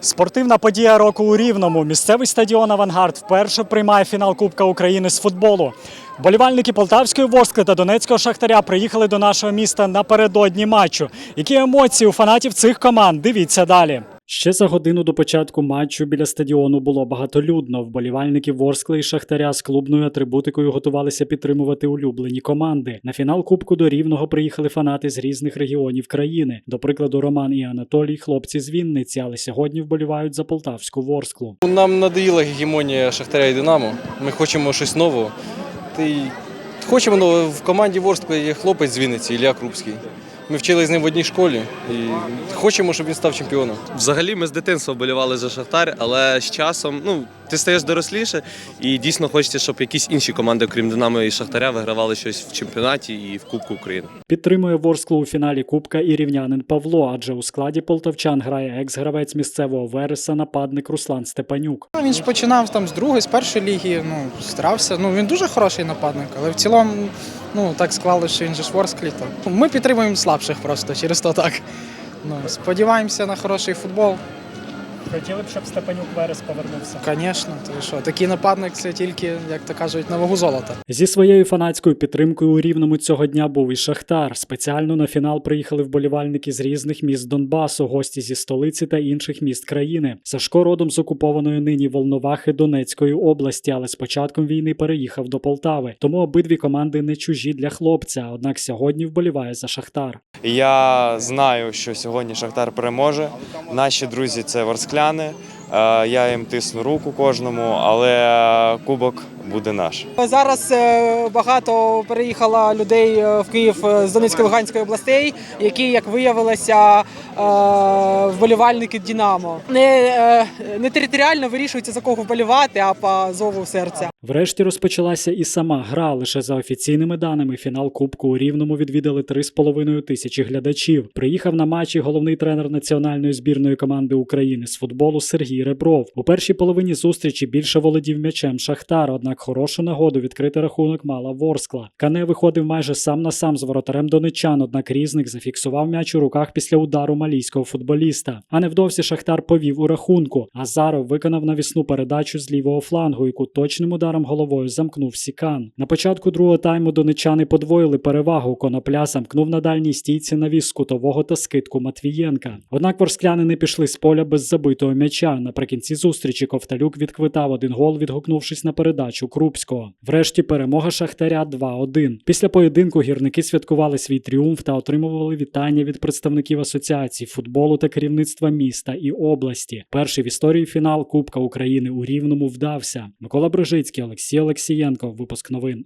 Спортивна подія року у Рівному. Місцевий стадіон Авангард вперше приймає фінал Кубка України з футболу. Болівальники Полтавської Ворскли та Донецького Шахтаря приїхали до нашого міста напередодні матчу. Які емоції у фанатів цих команд? Дивіться далі. Ще за годину до початку матчу біля стадіону було багатолюдно. Вболівальники Ворскли і Шахтаря з клубною атрибутикою готувалися підтримувати улюблені команди. На фінал Кубку до Рівного приїхали фанати з різних регіонів країни. До прикладу, Роман і Анатолій, хлопці з Вінниці, але сьогодні вболівають за полтавську Ворсклу. Нам надоїла гегемонія Шахтаря і Динамо. Ми хочемо щось нового. Й хочемо. В команді Ворскли є хлопець з Вінниці, Ілля Крупський. Ми вчили з ним в одній школі і хочемо, щоб він став чемпіоном. Взагалі ми з дитинства болівали за Шахтар, але з часом ну, ти стаєш доросліше і дійсно хочеться, щоб якісь інші команди, окрім Динамо і Шахтаря, вигравали щось в чемпіонаті і в Кубку України. Підтримує Ворсклу у фіналі Кубка і рівнянин Павло, адже у складі полтавчан грає екс-гравець місцевого Вереса, нападник Руслан Степанюк. Ну, Він ж починав там з другої, з першої ліги, ну, старався. Ну, він дуже хороший нападник, але в цілому, ну, так склалося, що він же ж Ворсклі. То. Ми підтримуємо слабших просто, через то так. Ну, сподіваємося на хороший футбол. Хотіли б, щоб Степанюк Верес повернувся. Звісно, то що, такий нападник це тільки, як то кажуть, на вагу золота. Зі своєю фанатською підтримкою у рівному цього дня був і Шахтар. Спеціально на фінал приїхали вболівальники з різних міст Донбасу, гості зі столиці та інших міст країни. Сашко родом з окупованої нині Волновахи Донецької області, але з початком війни переїхав до Полтави. Тому обидві команди не чужі для хлопця. Однак сьогодні вболіває за Шахтар. Я знаю, що сьогодні Шахтар переможе. Наші друзі це ворскляни. Е, Я їм тисну руку кожному, але кубок буде наш. Зараз е, багато переїхало людей е, в Київ з Донецької Луганської областей, які, як виявилося, вболівальники Дінамо. Не, не територіально вирішується за кого вболівати, а по зову серця. Врешті розпочалася і сама гра. Лише за офіційними даними, фінал Кубку у Рівному відвідали 3,5 тисячі глядачів. Приїхав на матчі головний тренер національної збірної команди України з футболу Ребров. У першій половині зустрічі більше володів м'ячем Шахтар, однак хорошу нагоду відкрити рахунок мала Ворскла. Кане виходив майже сам на сам з воротарем донечан, однак різник зафіксував м'яч у руках після удару малійського футболіста. А невдовзі Шахтар повів у рахунку. Азаров виконав навісну передачу з лівого флангу, яку точним ударом головою замкнув Сікан. На початку другого тайму донечани подвоїли перевагу. Конопля замкнув на дальній стійці навіс з кутового та скидку Матвієнка. Однак ворскляни не пішли з поля без забитого м'яча. Наприкінці зустрічі Ковталюк відквитав один гол, відгукнувшись на передачу Крупського. Врешті перемога Шахтаря 2-1. Після поєдинку гірники святкували свій тріумф та отримували вітання від представників асоціацій футболу та керівництва міста і області. Перший в історії фінал Кубка України у Рівному вдався. Микола Брижицький, Олексій Олексієнко. Випуск новин.